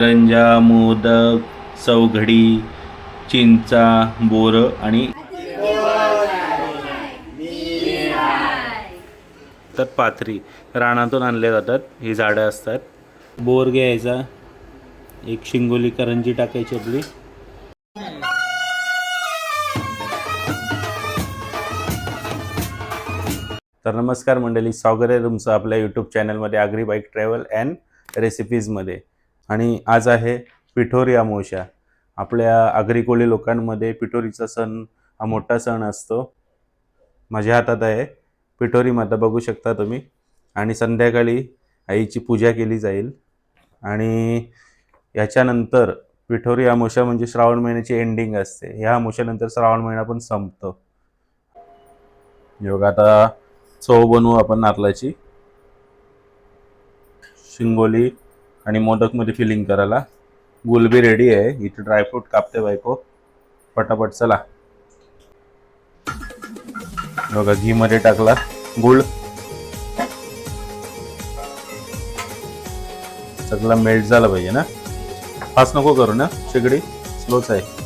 करंजा मोदक चौघडी चिंचा बोर आणि तर पाथरी रानातून आणले जातात. ही झाडं असतात. बोर घ्यायचा. एक शिंगोली करंजी टाकायची आपली. तर नमस्कार मंडळी स्वागत आहे तुमचं आपल्या यूट्यूब चॅनलमध्ये आगरी बाईक ट्रॅव्हल अँड रेसिपीजमध्ये आणि आज आहे पिठोरी अमावस्या आपल्या आगरी कोळी लोकांमध्ये पिठोरीचा सण हा मोठा सण असतो. माझ्या हातात आहे पिठोरी माता बघू शकता तुम्ही. आणि संध्याकाळी आईची पूजा केली जाईल. आणि याच्यानंतर पिठोरी अमावस्या म्हणजे श्रावण महिन्याची एंडिंग असते. ह्या अमावस्यानंतर श्रावण महिना पण संपतो. योग आता चव बनवू आपण नारळाची. शिंगोली आणि मोदकमध्ये फिलिंग करायला. गुलबी रेडी आहे. इथे ड्रायफ्रूट कापते बायको. पटापट चला. बघा घी मध्ये टाकला गुळ. सगळा मेल्ट झाला पाहिजे ना? फास्ट नको करू ना शेगडी. स्लोच आहे.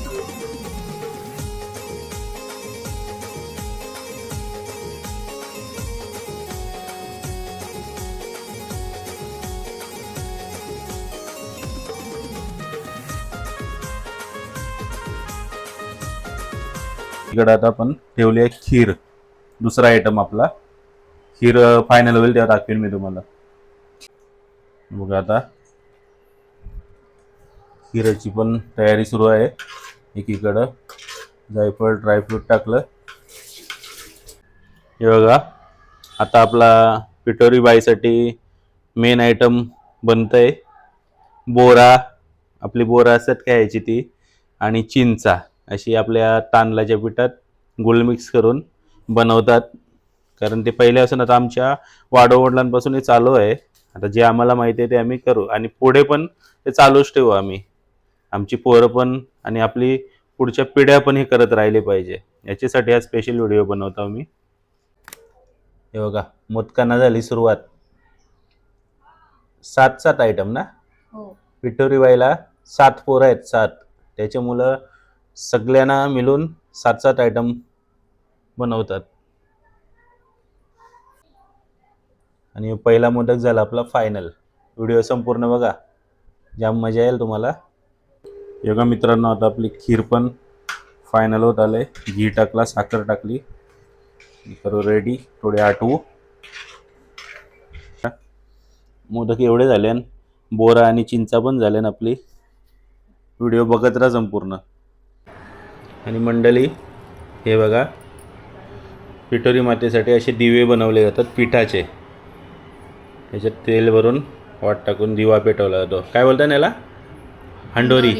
इकडे आता आपण ठेवली आहे खीर. दुसरा आयटम आपला. खीर फायनल होईल तेव्हा दाखवेन मी तुम्हाला. बघा आता. खीराची पण तयारी सुरू आहे. एकीकडं जायफळ ड्रायफ्रूट टाकलं. हे बघा. आता आपला पिटोरी बाईसाठी मेन आयटम बनतंय. बोरा. आपली बोरा असतात काय याची ती? आणि चिंचा. अशी आपल्या तांदळाच्या पिठात गुळ मिक्स करून बनवतात. कारण ते पहिल्यापासून आता आमच्या वाडोवडिलांपासून हे चालू आहे. आता जे आम्हाला माहिती आहे ते आम्ही करू. आणि पुढे पण ते चालूच ठेवू आम्ही. आमची पोरं पण आणि आपली पुढच्या पिढ्या पण हे करत राहिले पाहिजे. याच्यासाठी हा स्पेशल व्हिडिओ बनवतो आम्ही. हे बघा मोदकांना झाली सुरुवात. सात सात आयटम ना? हो. पिठोरी बाईला सात पोरं आहेत सात. त्याच्यामुळं सगळ्यांना मिळून सात सात आयटम बनवतात. आणि पहिला मोदक झाला आपला फायनल व्हिडिओ संपूर्ण बघा. जाम मजा येईल तुम्हाला. योगा मित्रांनो आता आपली खीर पण फायनल होत आले घी टाकला साखर टाकली. करू रेडी थोडे आठवू. मोदक एवढे झाले बोरा आणि चिंचा पण झाल्यान आपली. व्हिडिओ बघत राहा संपूर्ण. आणि मंडळी हे बघा पिठोरी मातेसाठी असे दिवे बनवले जातात पिठाचे. त्याच्यात तेल भरून वाट टाकून दिवा पेटवला जातो. काय बोलतात याला हंडोरी.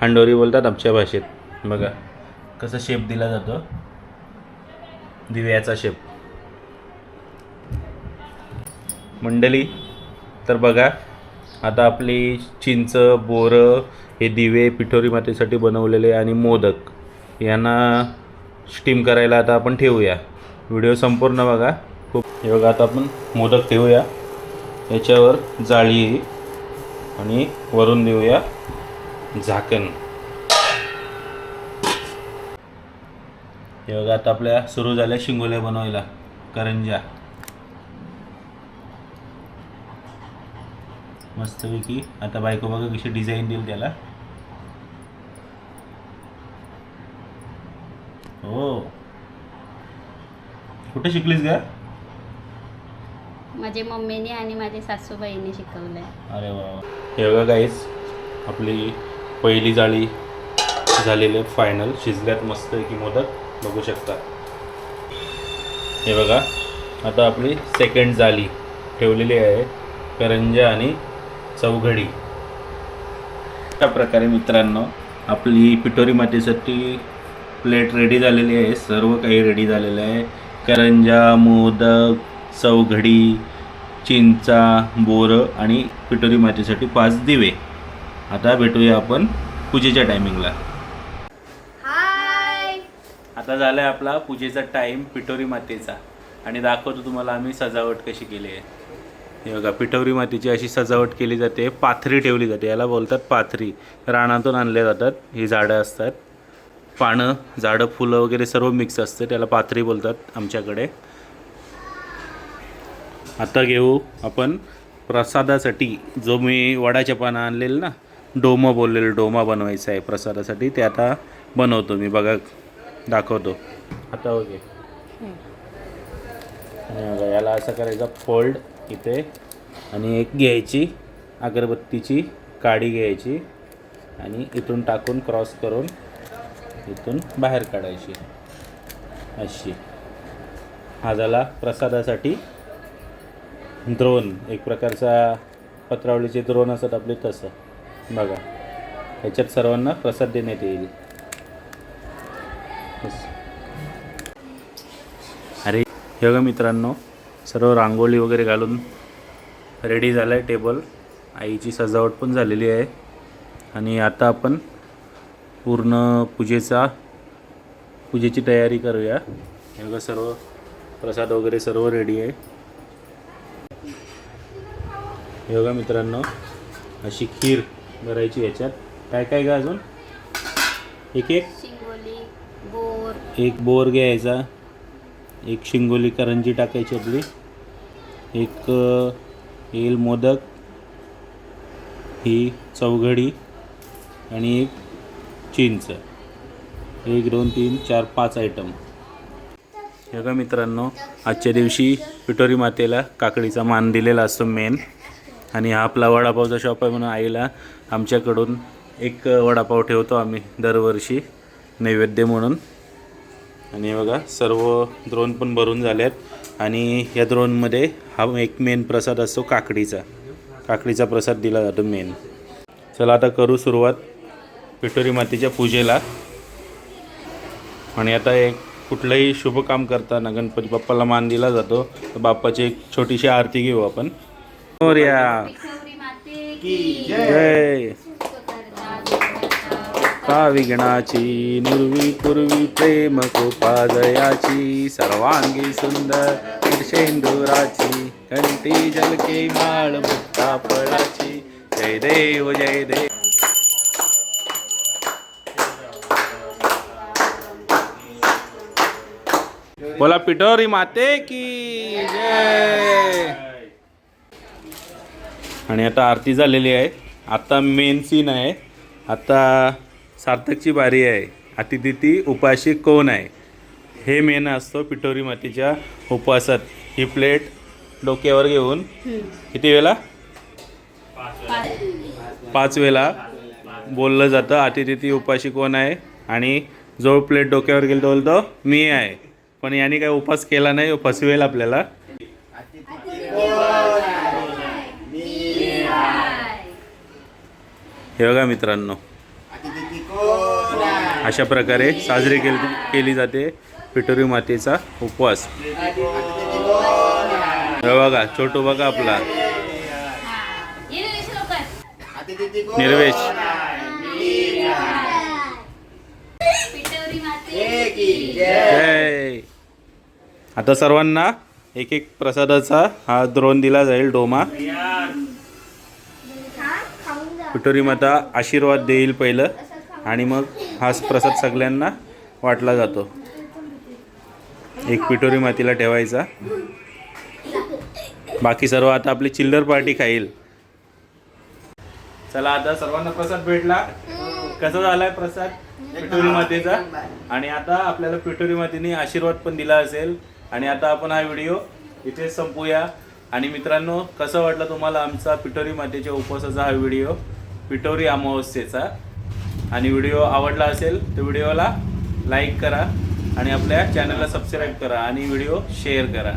हंडोरी. बोलतात आमच्या भाषेत. बघा कसा शेप दिला जातो. दिव्याचा शेप मंडळी तर बघा आता आपली चिंच बोरं हे दिवे पिठोरी मातेसाठी बनवलेले आणि मोदक. यांना स्टीम करायला आता आपण ठेवूया. व्हिडिओ संपूर्ण बघा. खूप हे बघा आता आपण मोदक ठेवूया. याच्यावर जाळी आणि वरून देऊया झाकण. हे बघा आता आपल्या सुरू झाल्या शिंगोल्या बनवायला. करंजा. मस्तपैकी आता बायको बघा कशी डिझाईन देईल त्याला. हो कुठे शिकलीस का माझ्या मम्मीने आणि माझ्या सासूबाईने शिकवलंय. अरे वा वा. हे बघा गाईस आपली पहिली जाळी झालेली फायनल शिजल्यात मस्त की मोदक. बघू शकता. हे बघा आता आपली सेकंड जाळी ठेवलेली आहे. करंजा आणि चौघडी. अशा प्रकारे मित्रांनो आपली पिठोरी मातेसाठी प्लेट रेडी झालेली आहे सर्व काही रेडी झालेलं आहे. करंजा मोदक चौघडी चिंचा बोरं आणि पिठोरी मातेसाठी पाच दिवे. आता भेटूया आपण पूजेच्या टायमिंगला आता झाला आहे आपला पूजेचा टाईम पिठोरी मातेचा. आणि दाखवतो तुम्हाला आम्ही सजावट कशी केली आहे. हे बघा पिठवरी मातीची अशी सजावट केली जाते. पाथरी ठेवली जाते. याला बोलतात पाथरी. रानातून आणल्या जातात. ही झाडं असतात. पानं झाडं फुलं वगैरे सर्व मिक्स असतं. त्याला पाथरी बोलतात आमच्याकडे. आता घेऊ आपण प्रसादासाठी. जो मी वडाच्या पानं आणलेलं ना डोमा बोललेलं डोमा बनवायचा आहे प्रसादासाठी. ते आता बनवतो मी बघा दाखवतो. आता ओके याला असं करायचं फोल्ड इथे. आणि एक घ्यायची अगरबत्तीची काडी घ्यायची. आणि इथून टाकून क्रॉस करून इथून बाहेर काढायची अशी. हा झाला प्रसादासाठी द्रोण. एक प्रकारचा पत्रावळीचे द्रोण असतात आपले तसं. बघा. ह्याच्यात सर्वांना प्रसाद देण्यात येईल. अरे हे बघा मित्रांनो. सर्व रांगोळी वगैरे घालून रेडी झालं आहे टेबल. आईची सजावट पण झालेली आहे. आणि आता आपण पूर्ण पूजेचा पूजेची तयारी करूया. हे बघा सर्व प्रसाद वगैरे सर्व रेडी आहे. हे बघा मित्रांनो अशी खीर करायची याच्यात. काय काय का अजून? एक एक? बोर. एक बोर घ्यायचा. एक शिंगोली करंजी टाकायची आपली. एक येईल मोदक. ही चौघडी आणि एक चीनचं. एक दोन तीन चार पाच आयटम हे बघा मित्रांनो आजच्या दिवशी पिटोरी मातेला काकडीचा मान दिलेला असतो मेन आणि हा आपला वडापावचा शॉप आहे म्हणून आईला आमच्याकडून एक वडापाव ठेवतो आम्ही दरवर्षी नैवेद्य म्हणून. आणि बघा सर्व द्रोण पण भरून झाले आहेत आणि या द्रोणमध्ये हा एक मेन प्रसाद असतो काकडीचा. काकडीचा प्रसाद दिला जातो मेन चला आता करू सुरुवात. पिठोरी मातेच्या पूजेला. आणि आता एक कुठलंही शुभ काम करताना गणपती बाप्पाला मान दिला जातो. तर बाप्पाची एक छोटीशी आरती घेऊ आपण. जय. का विघ्नाची निर्वी पूर्वी प्रेम कृपाजयाची सर्वांगी सुंदर शेंदुराची कंठी जलके माळ मुक्ता फळाची जय देव जय देव. बोला पिठोरी माते की जय. आणि आता आरती झालेली आहे. आता मेन सीन आहे. आता सार्थकची बारी आहे. अतिथिती उपाशी कोण आहे? हे मेन असतो पिठोरी मातीच्या उपवासात. ही प्लेट डोक्यावर घेऊन किती वेळा पाच वेळा बोललं जातं. अतिथिती उपाशी कोण आहे? आणि जो प्लेट डोक्यावर गेलो तो बोलतो मी आहे. पण यांनी काही उपास केला नाही फसवेल आपल्याला. हे बघा मित्रांनो अशा प्रकारे साजरी केली केली जाते पिटोरी मातेचा उपवास. हे बघा छोटू बघा आपला. निर्वेश. जय. आता सर्वांना एक एक प्रसादाचा हा द्रोण दिला जाईल डोमा. पिठोरी माता आशीर्वाद देईल पहिलं आणि मग हा प्रसाद सगळ्यांना वाटला जातो. एक पिठोरी मातीला ठेवायचा. बाकी सर्व आता आपली चिल्लर पार्टी खाईल. चला आता सर्वांना प्रसाद भेटला. कसा झालाय प्रसाद? पिठोरी मातेचा. आणि आता आपल्याला पिठोरी मातेने आशीर्वाद पण दिला असेल. आणि आता आपण हा व्हिडिओ इथेच संपूया. आणि मित्रांनो कसं वाटलं तुम्हाला आमचा पिठोरी मातेच्या उपवासाचा हा व्हिडिओ? पिठोरी अमावस्येचा. आणि व्हिडिओ आवडला असेल तर व्हिडिओला लाईक करा आणि आपल्या चॅनलला सबस्क्राईब करा आणि व्हिडिओ शेअर करा.